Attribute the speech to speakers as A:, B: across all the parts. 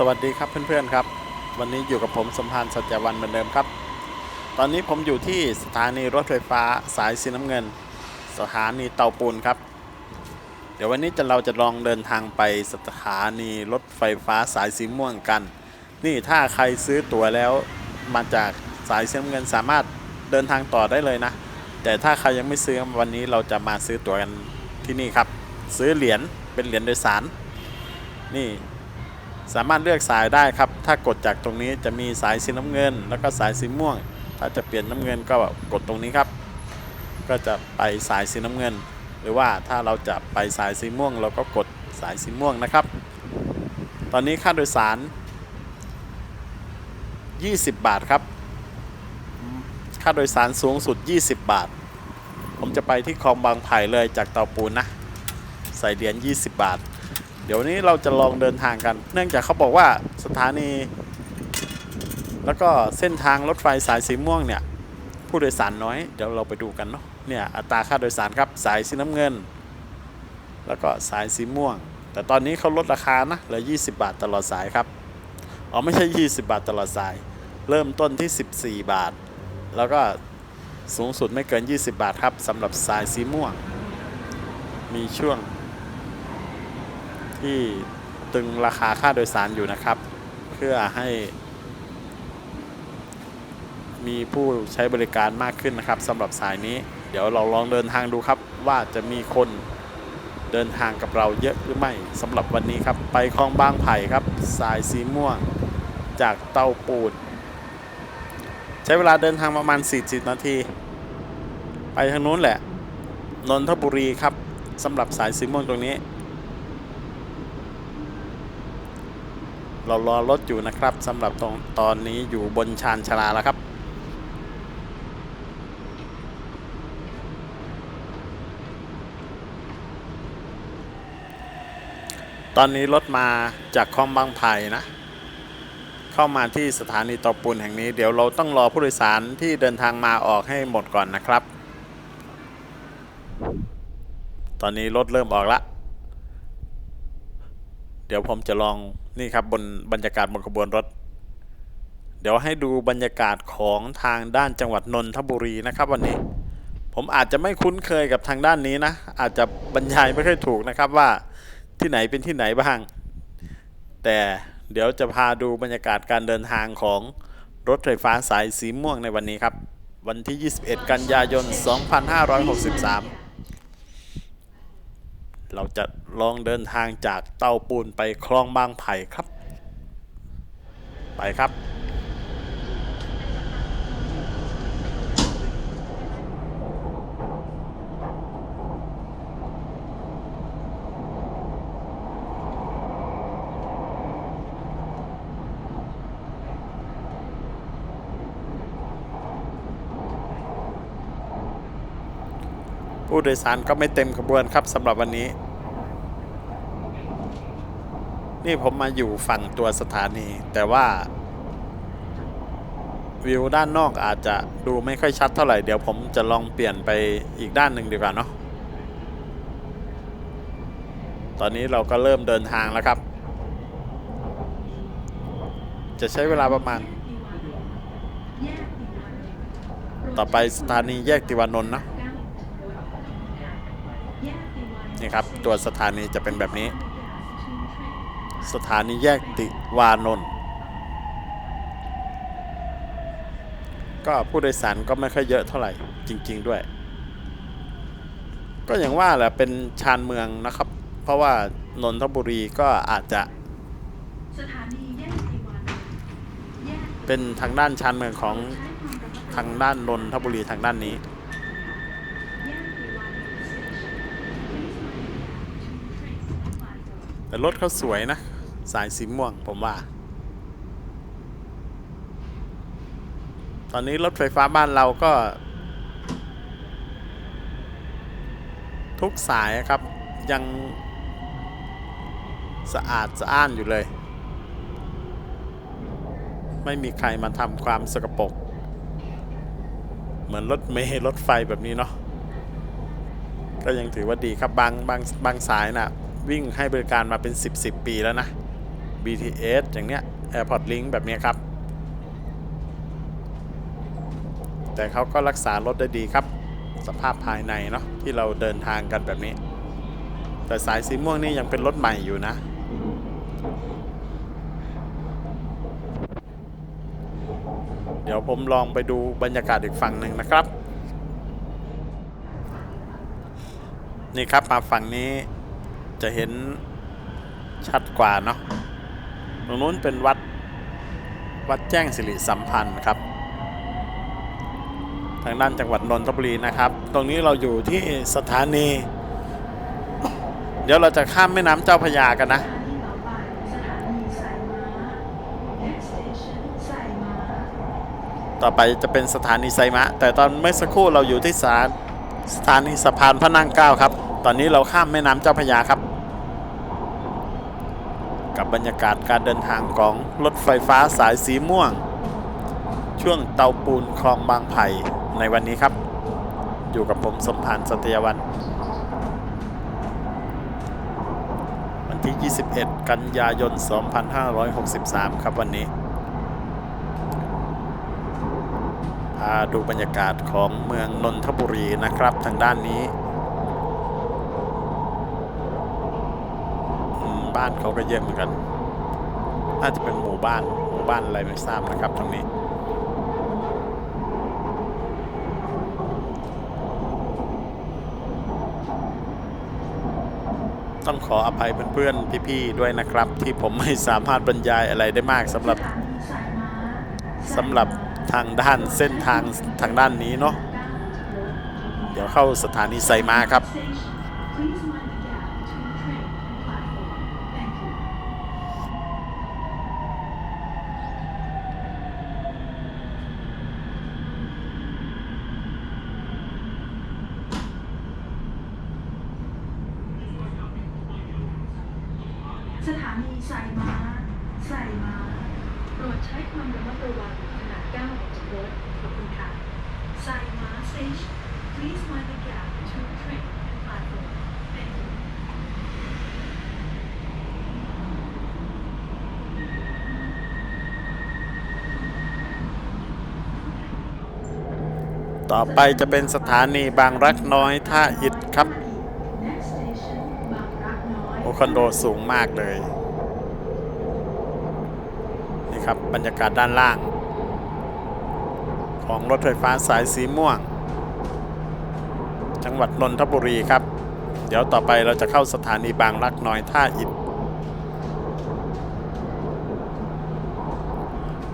A: สวัสดีครับเพื่อนๆครับ วันนี้อยู่กับผมสมพานสัจวันเหมือนเดิมครับ ตอนนี้ผมอยู่ที่สถานีรถไฟฟ้าสายสีน้ำเงิน สถานีเตาปูนครับ เดี๋ยววันนี้จะเราจะลองเดินทางไปสถานีรถไฟฟ้าสายสีม่วงกัน นี่ถ้าใครซื้อตั๋วแล้วมาจากสายสีน้ำเงินสามารถเดินทางต่อได้เลยนะ แต่ถ้าใครยังไม่ซื้อวันนี้เราจะมาซื้อตั๋วกันที่นี่ครับ ซื้อเหรียญเป็นเหรียญโดยสาร นี่ สามารถเลือกสายได้ครับ ถ้ากดจากตรงนี้จะมีสายสีน้ำเงิน แล้วก็สายสีม่วง ถ้าจะเปลี่ยนน้ำเงินก็กดตรงนี้ครับ ก็จะไปสายสีน้ำเงิน หรือว่าถ้าเราจะไปสายสีม่วง เราก็กดสายสีม่วงนะครับ ตอนนี้ค่าโดยสาร 20 บาทครับ ค่าโดยสารสูงสุด 20 บาท ผมจะไปที่คลองบางไผ่เลยจากเตาปูนนะ ใส่เหรียญ20 บาท เดี๋ยวนี้เราจะลองเดินทางกัน เนื่องจากเขาบอกว่าสถานี แล้วก็เส้นทางรถไฟสายสีม่วงเนี่ย ผู้โดยสารน้อย เดี๋ยวเราไปดูกันเนาะ เนี่ยอัตราค่าโดยสารครับสายสีน้ำเงิน แล้วก็สายสีม่วง แต่ตอนนี้เขาลดราคานะเหลือ 20 บาทตลอดสายครับ อ๋อไม่ใช่ 20 บาทตลอดสาย เริ่มต้นที่ 14 บาท แล้วก็สูงสุดไม่เกิน 20 บาทครับสำหรับสายสีม่วง มีช่วง ที่ตึงราคาค่าโดยสารอยู่นะครับ เพื่อให้ มีผู้ใช้บริการมากขึ้นนะครับสำหรับสายนี้ เดี๋ยวเราลองเดินทางดูครับว่าจะมีคนเดินทางกับเราเยอะหรือไม่สำหรับวันนี้ครับ ไปคลองบางไผ่ครับ สายสีม่วงจากเตาปูนใช้เวลาเดินทางประมาณ 40 นาที ไปทางนู้นแหละนนทบุรีครับสำหรับสายสีม่วงตรงนี้ เรารอรถอยู่นะครับสำหรับตรงตอนนี้อยู่บนชานชาลาแล้วครับตอนนี้รถมาจากคลองบางไผ่นะ เข้ามาที่สถานีตอปูนแห่งนี้เดี๋ยวเราต้องรอผู้โดยสารที่เดินทางมาออกให้หมดก่อนนะครับ ตอนนี้รถเริ่มออกละ เดี๋ยวผมจะลอง นี่ครับบนบรรยากาศบนขบวนรถ เดี๋ยวให้ดูบรรยากาศของทางด้านจังหวัดนนทบุรีนะครับ วันนี้ ผมอาจจะไม่คุ้นเคยกับทางด้านนี้นะ อาจจะบรรยายไม่ค่อยถูกนะครับว่าที่ไหนเป็นที่ไหนบ้าง แต่เดี๋ยวจะพาดูบรรยากาศการเดินทางของรถไฟฟ้าสายสีม่วงในวันนี้ครับ วันที่ 21 กันยายน 2563 เราจะลองเดินทางจากเตาปูนไปคลองบางไผ่ครับ ไปครับ ผู้โดยสารก็ไม่เต็มขบวนครับสำหรับวันนี้ นี่ผมมาอยู่ฝั่งตัวสถานี แต่ว่า วิวด้านนอกอาจจะดูไม่ค่อยชัดเท่าไหร่ เดี๋ยวผมจะลองเปลี่ยนไปอีกด้านหนึ่งดีกว่าเนาะตอนนี้เราก็เริ่มเดินทางแล้วครับ จะใช้เวลาประมาณ ต่อไปสถานีแยกติวานนท์นะ นี่ครับ ตัวสถานีจะเป็นแบบนี้ สถานีแยกติวานนท์ก็ผู้โดยสารก็ไม่ค่อยเยอะเท่าไหร่จริง ๆ ด้วย ก็อย่างว่าแหละเป็นชานเมืองนะครับ เพราะว่านนทบุรีก็อาจจะ
B: สถานีแยกติวานนท์แยก
A: เป็นทางด้านชานเมืองของ
B: ใช้ความระมัดระวัง
A: ทางด้านนนทบุรีทางด้านนี้
B: แต่
A: รถเขาสวยนะ สายสีม่วงผมว่า ตอนนี้รถไฟฟ้าบ้านเราก็ ทุกสายครับยังสะอาดสะอ้านอยู่เลย ไม่มีใครมาทำความสกปรกเหมือนรถเมล์รถไฟแบบนี้เนาะก็ยังถือว่าดีครับบางบางบางสายน่ะ วิ่งให้บริการมาเป็น 10 10 ปีแล้วนะ BTS อย่างเนี้ย Airport Link แบบเนี้ยครับ แต่เขาก็รักษารถได้ดีครับ สภาพภายในเนาะที่เราเดินทางกันแบบนี้ แต่สายสีม่วงนี่ยังเป็นรถใหม่อยู่นะเดี๋ยวผมลองไปดูบรรยากาศอีกฝั่งหนึ่งนะครับ นี่ครับมาฝั่งนี้ จะเห็นชัดกว่าเนาะตรงนู้นเป็นวัดวัดแจ้งสิริสัมพันธ์ครับ ทางด้านจังหวัดนนทบุรีนะครับ ตรงนี้เราอยู่ที่สถานี เดี๋ยวเราจะข้ามแม่น้ำเจ้าพยากันนะ
B: ต่อไป
A: จะเป็นสถานีไซมะ แต่ตอนเมื่อสักครู่เราอยู่ที่สถานีสะพานพระนั่งเก้าครับ ตอนนี้เราข้ามแม่น้ำเจ้าพยาครับ กับบรรยากาศการเดินทางของรถไฟฟ้าสายสีม่วง ช่วงเตาปูนคลองบางไผ่ในวันนี้ครับ อยู่กับผมสมพานสตยวัน วันที่ 21 กันยายน 2563 ครับวันนี้พาดูบรรยากาศของเมืองนนทบุรีนะครับทางด้านนี้อืม บ้านเขาก็เยอะเหมือนกัน น่าจะเป็นหมู่บ้าน หมู่บ้านอะไรไม่ทราบนะครับตรงนี้ ต้องขออภัยเพื่อนๆ พี่ๆ ด้วยนะครับ ที่ผมไม่สามารถบรรยายอะไรได้มากสำหรับ
B: สถานีสายม้า
A: สำหรับทางด้านเส้นทางทางด้านนี้เนาะ เดี๋ยวเข้าสถานีไซมาครับ
B: Station. Please mind the gap between train and platform. Thank you. สถานีสายม้าสายม้าโปรดใช้ความระมัดระวังขณะก้าวออกจากรถขอบคุณค่ะสายม้า station please mind the gap between train and platform thank you
A: ต่อไปจะเป็นสถานีบางรักน้อยท่าอิฐครับโอคอนโดสูงมากเลย นี่ครับบรรยากาศด้านล่าง ของรถไฟฟ้าสายสีม่วง จังหวัดนนทบุรีครับ เดี๋ยวต่อไปเราจะเข้าสถานีบางรักน้อยท่าอิฐ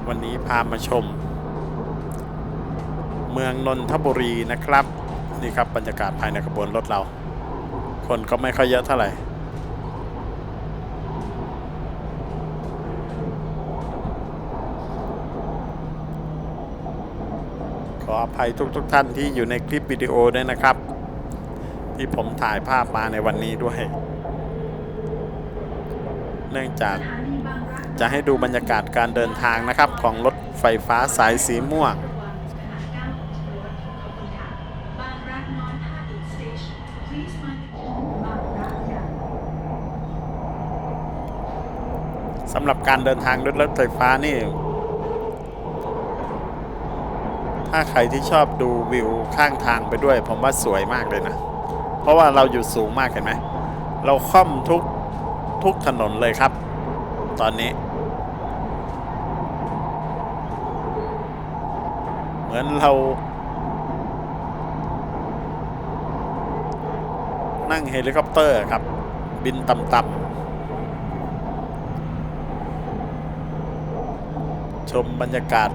A: วันนี้พามาชม เมืองนนทบุรีนะครับ นี่ครับบรรยากาศภายในขบวนรถเรา คนก็ไม่ค่อยเยอะเท่าไหร่ขออภัยทุกๆทท่านที่อยู่ในคลิปวิดีโอด้วยนะครับ ที่ผมถ่ายภาพมาในวันนี้ด้วย เนื่องจาก
B: สถานีบางรัก
A: จะให้ดูบรรยากาศการเดินทางนะครับ ของรถไฟฟ้าสายสีม่วง
B: ระวังขณะก้าวออกจากรถขอบคุณค่ะบางรักน้อยท่าอิฐ station please mind the gap บางรักใหญ่
A: สำหรับการเดินทางด้วยรถไฟฟ้านี่ ถ้าใครที่ชอบดูวิวข้างทางไปด้วย ผมว่าสวยมากเลยนะ เพราะว่าเราอยู่สูงมากเห็นไหม เราค่อมทุกทุกถนนเลยครับ ตอนนี้ เหมือนเรา นั่งเฮลิคอปเตอร์ครับ บินต่ำๆ ชมบรรยากาศ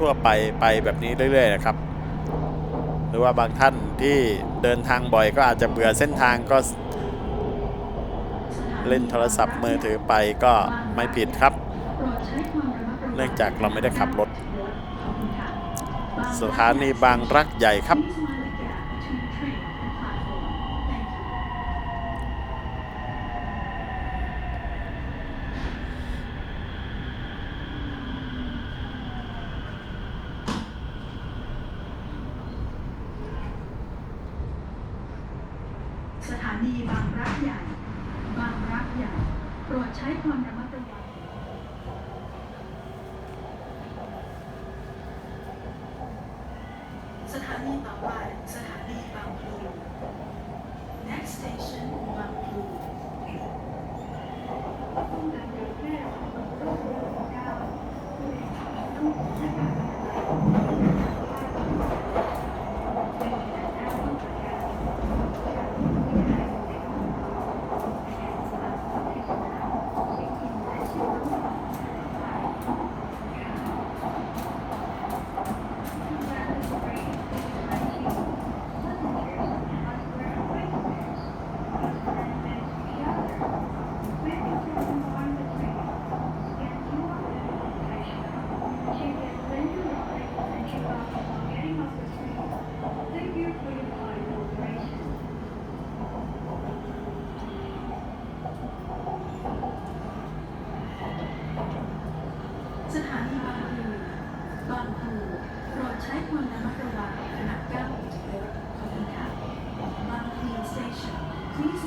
A: ทั่วๆไปไปแบบนี้เรื่อยๆนะครับ หรือว่าบางท่านที่เดินทางบ่อยก็อาจจะเบื่อเส้นทางก็เล่นโทรศัพท์มือถือไปก็ไม่ผิดครับ เนื่องจากเราไม่ได้ขับรถ สถานีบางรักใหญ่ครับ
B: Please mind the gap between train and platform. Thank you. ส ถานีบางรักใหญ่ บางรักใหญ่ โปรดใช้ความระมัดระวัง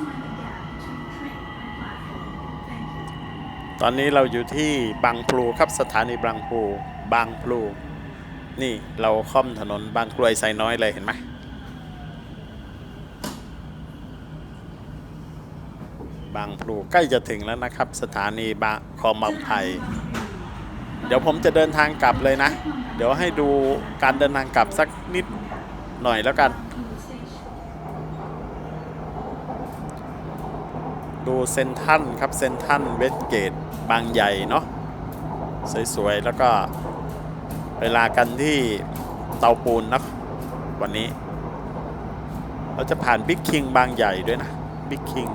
B: mind the gap between train and platform. Thank you.
A: ต อนนี้เราอยู่ที่บางพลูครับสถานีบางพลูบางพลูนี่เราค่อมถนนบางกรวยไซน้อยเลยเห็นไหมบางพลูใกล้จะถึงแล้วนะครับ สถานีบางคลองบางไผ่เดี๋ยวผมจะเดินทางกลับเลยนะ เดี๋ยวให้ดูการเดินทางกลับสักนิดหน่อยแล้วกัน ดูเซนทันครับเซนทันเวสเกตบางใหญ่เนาะสวยๆ แล้วก็เวลากันที่เตาปูนนะวันนี้ เราจะผ่านบิ๊กคิงบางใหญ่ด้วยนะบิ๊กคิง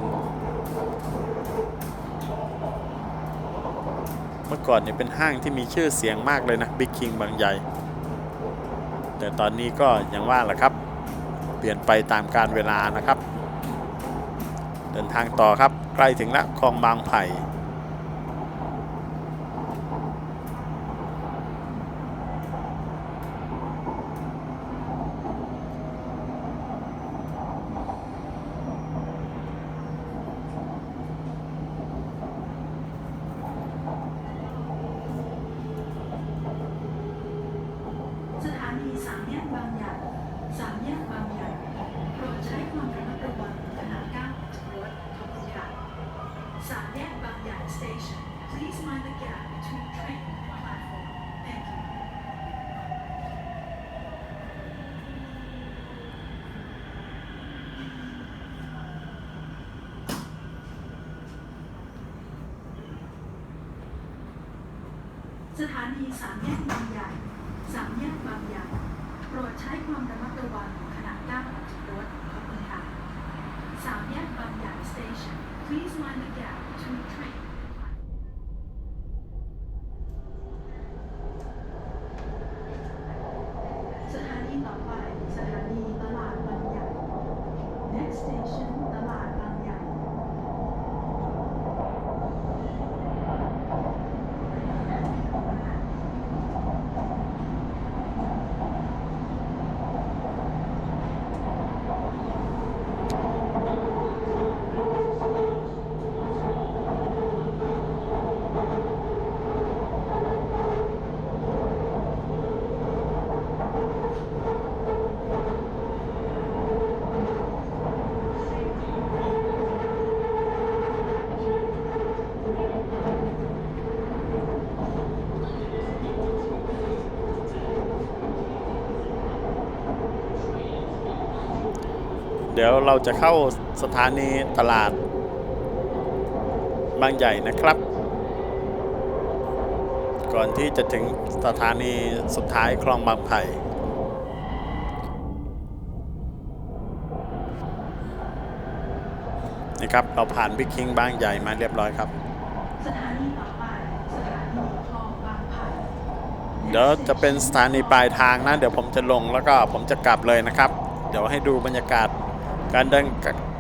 A: เมื่อก่อนเนี่ยเป็นห้างที่มีชื่อเสียงมากเลยนะบิ๊กคิงบางใหญ่ แต่ตอนนี้ก็ยังว่าแหละครับ เปลี่ยนไปตามการเวลานะครับ เดินทางต่อครับใกล้ถึงแล้วคลองบางไผ่
B: สถานีสามแยกบางใหญ่สามแยกบางใหญ่โปรดใช้ความระมัดระวังขณะก้าวออกจากรถขอบคุณค่ะสามแยกบางใหญ่ station please mind the gap between train and platform thank you สถานีสามแยกบางใหญ่ สามแยกบางใหญ่ โปรดใช้ความระมัดระวังขณะก้าวออกจากรถขอบคุณค่ะสามแยกบางใหญ่ station please mind the gap to train and platform สถานีต่อไป สถานีตลาดบางใหญ่ next station ตลาดบางใหญ่
A: เดี๋ยวเราจะเข้าสถานีตลาด บางใหญ่นะครับ ก่อนที่จะถึงสถานีสุดท้ายคลองบางไผ่นี่ครับเราผ่านบิ๊กคิงบางใหญ่มาเรียบร้อยครับ
B: สถานีต่อไปสถานีคลองบางไผ่
A: เดี๋ยวจะเป็นสถานีปลายทางนะ เดี๋ยวผมจะลงแล้วก็ผมจะกลับเลยนะครับ เดี๋ยวให้ดูบรรยากาศ การเดิน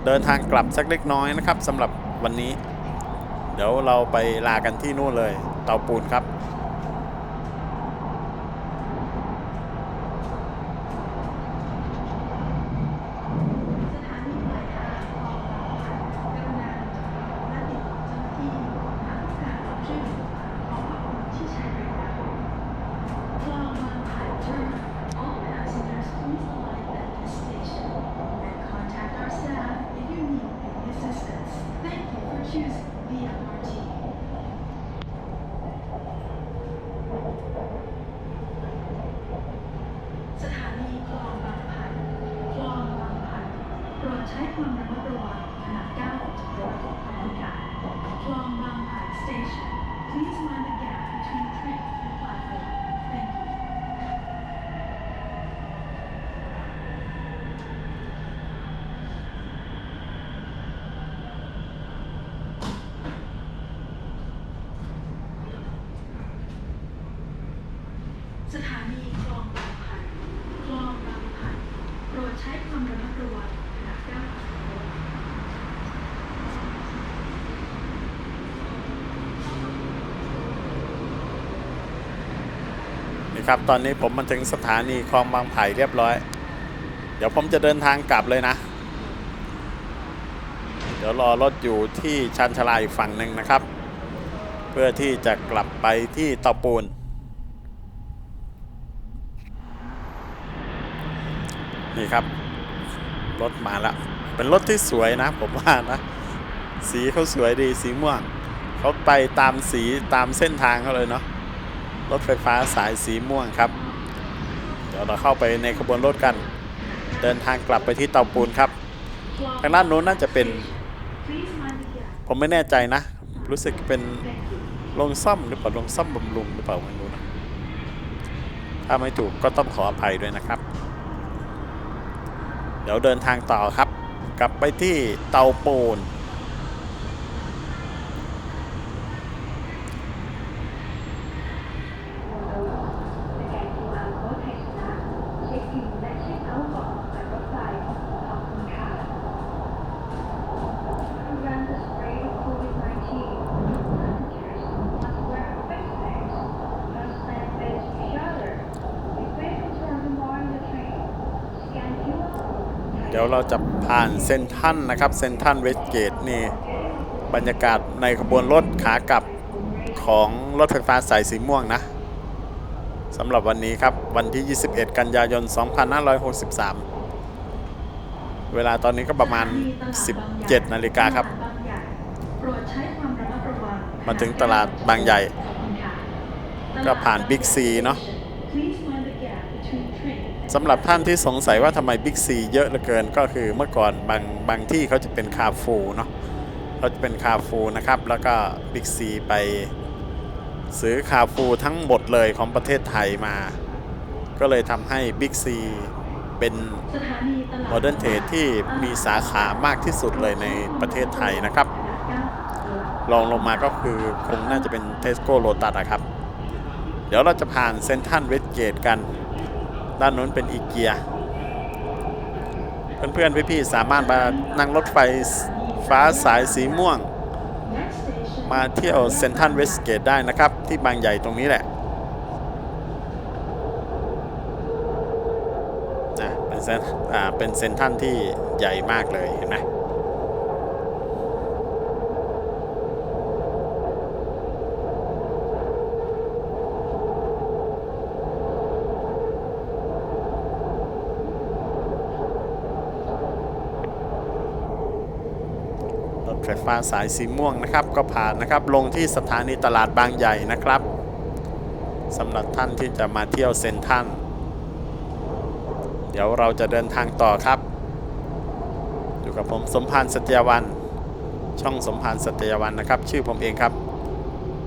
A: เดินทางกลับสักเล็กน้อยนะครับสำหรับวันนี้ เดี๋ยวเราไปลากันที่นู่นเลยเตาปูนครับ
B: choose the นี่ครั
A: บ ตอนนี้ผมมาถึงสถานีคลองบางไผ่เรียบร้อย เดี๋ยวผมจะเดินทางกลับเลยนะ เดี๋ยวรอรถอยู่ที่ชันชลาอีกฝั่งหนึ่งนะครับ เพื่อที่จะกลับไปที่เตาปูน นี่ครับ รถมาแล้ว เป็นรถที่สวยนะ ผมว่านะ สีเขาสวยดีสีม่วงเขาไปตามสีตามเส้นทางเขาเลยเนาะ รถไฟฟ้าสายสีม่วงครับ เดี๋ยวเราเข้าไปในขบวนรถกัน เดินทางกลับไปที่เตาปูนครับ ทางด้านโน้นน่าจะเป็น ผมไม่แน่ใจนะ รู้สึกเป็น
B: Thank you.
A: โรงซ่อมหรือเปล่าโรงซ่อมบำรุงหรือเปล่าไม่รู้นะถ้าไม่ถูกก็ต้องขออภัยด้วยนะครับ เดี๋ยวเดินทางต่อครับ กลับไปที่เตาปูน
C: สแกน QR code ไทยชนะเช็คอินและเช็คเอาท์ก่อนออกจากรถไฟขอบคุณค่ะ To run the spread of COVID-19, passengers must wear face masks, must stand face each other. If patients are on the train, scan QR code.
A: เราจะผ่านเซนทันนะครับเซนทันเวสเกตนี่บรรยากาศในขบวนรถขากลับของรถไฟฟ้าสายสีม่วงนะสำหรับวันนี้ครับ วันที่ 21 กันยายน 2563 เวลาตอนนี้ก็ประมาณ 17 นาฬิกาครับ
B: มา
A: ถึงตลาดบางใหญ่ ก็ผ่าน Big C เนอะ
B: Please mind the gap between trains.
A: สำหรับท่านที่สงสัยว่าทำไมบิ๊กซีเยอะเหลือเกินก็คือเมื่อก่อนบางบางที่เขาจะเป็นคาฟูเนาะเขาจะเป็นคาฟูนะครับ แล้วก็บิ๊กซีไปซื้อคาฟูทั้งหมดเลยของประเทศไทยมา ก็เลยทำให้บิ๊กซีเป็นโมเดิร์นเทรดที่มีสาขามากที่สุดเลยในประเทศไทยนะครับรองลงมาก็คือคงน่าจะเป็นเทสโก้โ t ตัสอะครับ เดี๋ยวเราจะผ่านเซนทันเวสเกตกัน ด้านนู้นเป็นอีเกียเพื่อนๆพี่ๆสามารถมานั่งรถไฟฟ้าสายสีม่วง มาเที่ยวเซนทันเวสเกตได้นะครับ ที่บางใหญ่ตรงนี้แหละนะเป็นเซนอ่าเป็นเซนทันที่ใหญ่มากเลยเห็นไหมาสายสีม่วงนะครับ ก็ผ่านนะครับ ลงที่สถานีตลาดบางใหญ่นะครับสำหรับท่านที่จะมาเที่ยวเซนทันเดี๋ยวเราจะเดินทางต่อครับ อยู่กับผมสมพานสัตยาวัน ช่องสมพานสัตยาวันนะครับ ชื่อผมเองครับ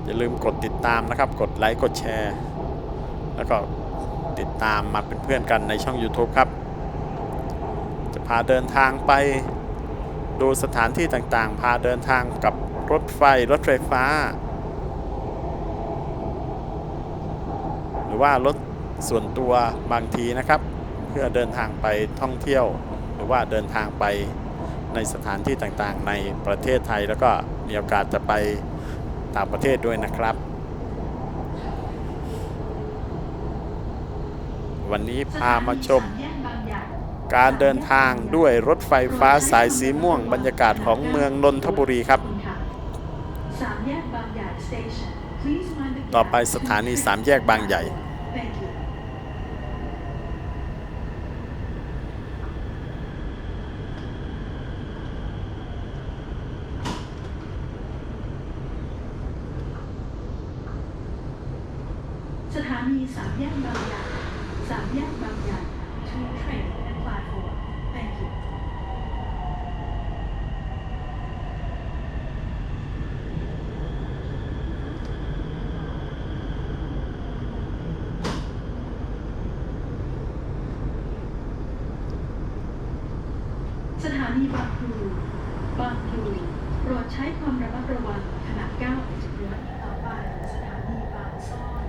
A: อย่าลืมกดติดตามนะครับ กดไลค์กดแชร์ แล้วก็ติดตามมาเป็นเพื่อนกันในช่อง YouTube ครับ จะพาเดินทางไป ดูสถานที่ต่างๆ พาเดินทางกับรถไฟรถไฟฟ้า หรือว่ารถส่วนตัวบางทีนะครับ เพื่อเดินทางไปท่องเที่ยว หรือว่าเดินทางไปในสถานที่ต่างๆ ในประเทศไทยแล้วก็มีโอกาสจะไปต่างประเทศด้วยนะครับ วันนี้พามาชม
B: กบางใหญ่
A: การเดินทางด้วยรถไฟฟ้าสายสีม่วงบรรยากาศของเมืองนนทบุรีครับ
B: ขอณะสามแยกบางใหญ่ station Please mind the gap
A: ต่อไปสถานีสามแยกบางใหญ่
B: Thank you สถานีสามแยกบางใหญ่สามแยกบางใหญ่ Between train and platform Thank you สถา นีบางพลูบางพลูโปรดใช้ความระมัดระวังขณะก้าวจากรถต่อไปสถานีบางซ่อน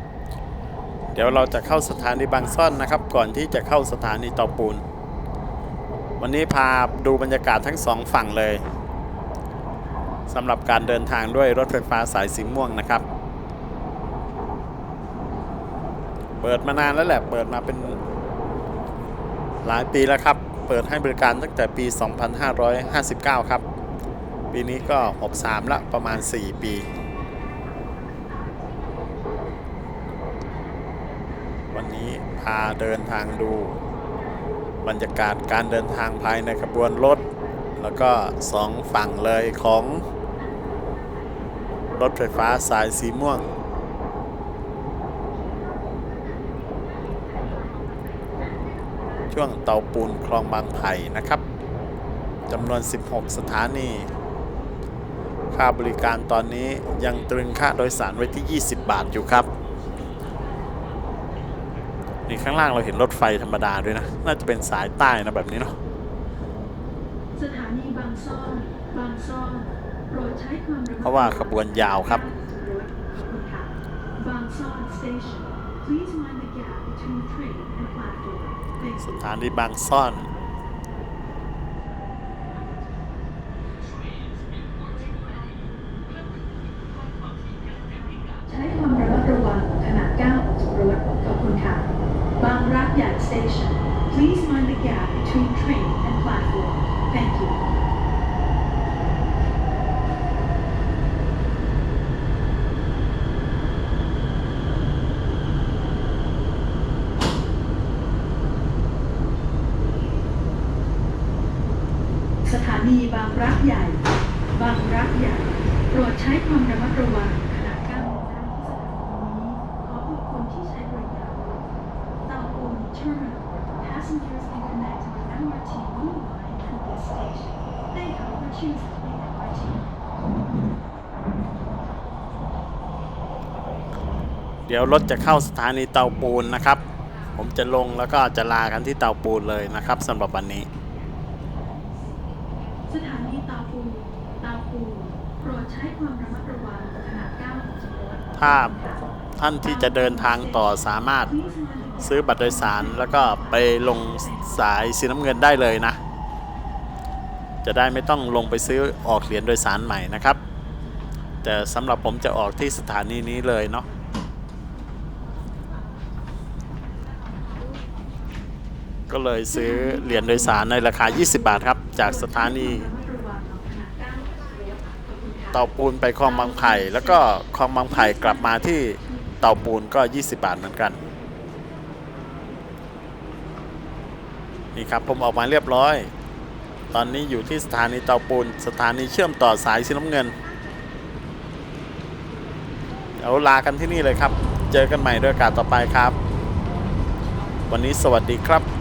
A: เดี๋ยวเราจะเข้าสถานีบางซ่อนนะครับ ก่อนที่จะเข้าสถานีเตาปูน วันนี้พาดูบรรยากาศทั้งสองฝั่งเลยสำหรับการเดินทางด้วยรถไฟฟ้าสายสีม่วงนะครับ เปิดมานานแล้วแหละ เปิดมาเป็นหลายปีแล้วครับ เปิดให้บริการตั้งแต่ปี 2559 ครับ ปีนี้ก็ 63 ละประมาณ 4 ปีวันนี้พาเดินทางดู บรรยากาศการเดินทางภายในขบวนรถ แล้วก็สองฝั่งเลยของ รถไฟฟ้าสายสีม่วง ช่วงเตาปูนคลองบางไผ่นะครับจำนวน 16 สถานี ค่าบริการตอนนี้ยังตรึงค่าโดยสารไว้ที่ 20 บาทอยู่ครับ นี่ข้างล่างเราเห็นรถไฟธรรมดาด้วยนะ น่าจะเป็นสายใต้นะแบบนี้เนาะ
B: สถานีบางซ่อนบางซ่อนโปรดใช้ความระมัด
A: เพราะว่าขบวนยาวครับ
B: ขอบคุณค่ะบางซ่อน station please mind the gap
A: สถานีบางซ่อน
B: ใช้ความระมัดระวังขณะก้าวออกจากรถ ขอบคุณค่ะ บางรักใหญ่ station please mind the gap between train and platform thank you สถานีบางรักใหญ่ บางรักใหญ่ โปรดใช้ความระมัดระวังขณะก้าวออกจากที่สถานีนี้ ขอขอบคุณที่ใช้บริการเตาปูน Terminal Passengers can connect to the MRT Blue Line at this station Thank you for choosing the MRT
A: เดี๋ยวรถจะเข้าสถานีเตาปูนนะครับ ผมจะลงแล้วก็จะลากันที่เตาปูนเลยนะครับสำหรับวันนี้
B: สถานีเตาปูนเตาปูนโปรดใช้ความระมัดระวังขณะก้าวออกจากรถ
A: ถ้าท่านที่จะเดินทางต่อสามารถ ซื้อบัตรโดยสารแล้วก็ไปลงสายสีน้ำเงินได้เลยนะ จะได้ไม่ต้องลงไปซื้อออกเหรียญโดยสารใหม่นะครับ แต่สำหรับผมจะออกที่สถานีนี้เลยเนาะก็เลยซื้อเหรียญโดยสารในราคา 20 บาทครับ จากสถานีเตาปูนไปคลองบางไผ่แล้วก็คลองบางไผ่กลับมาที่เตาปูนก็ 20 บาทเหมือนกัน นี่ครับผมออกมาเรียบร้อย ตอนนี้อยู่ที่สถานีเตาปูน สถานีเชื่อมต่อสายสีน้ำเงินเดี๋ยวลากันที่นี่เลยครับ เจอกันใหม่ด้วยโอกาสต่อไปครับ วันนี้สวัสดีครับ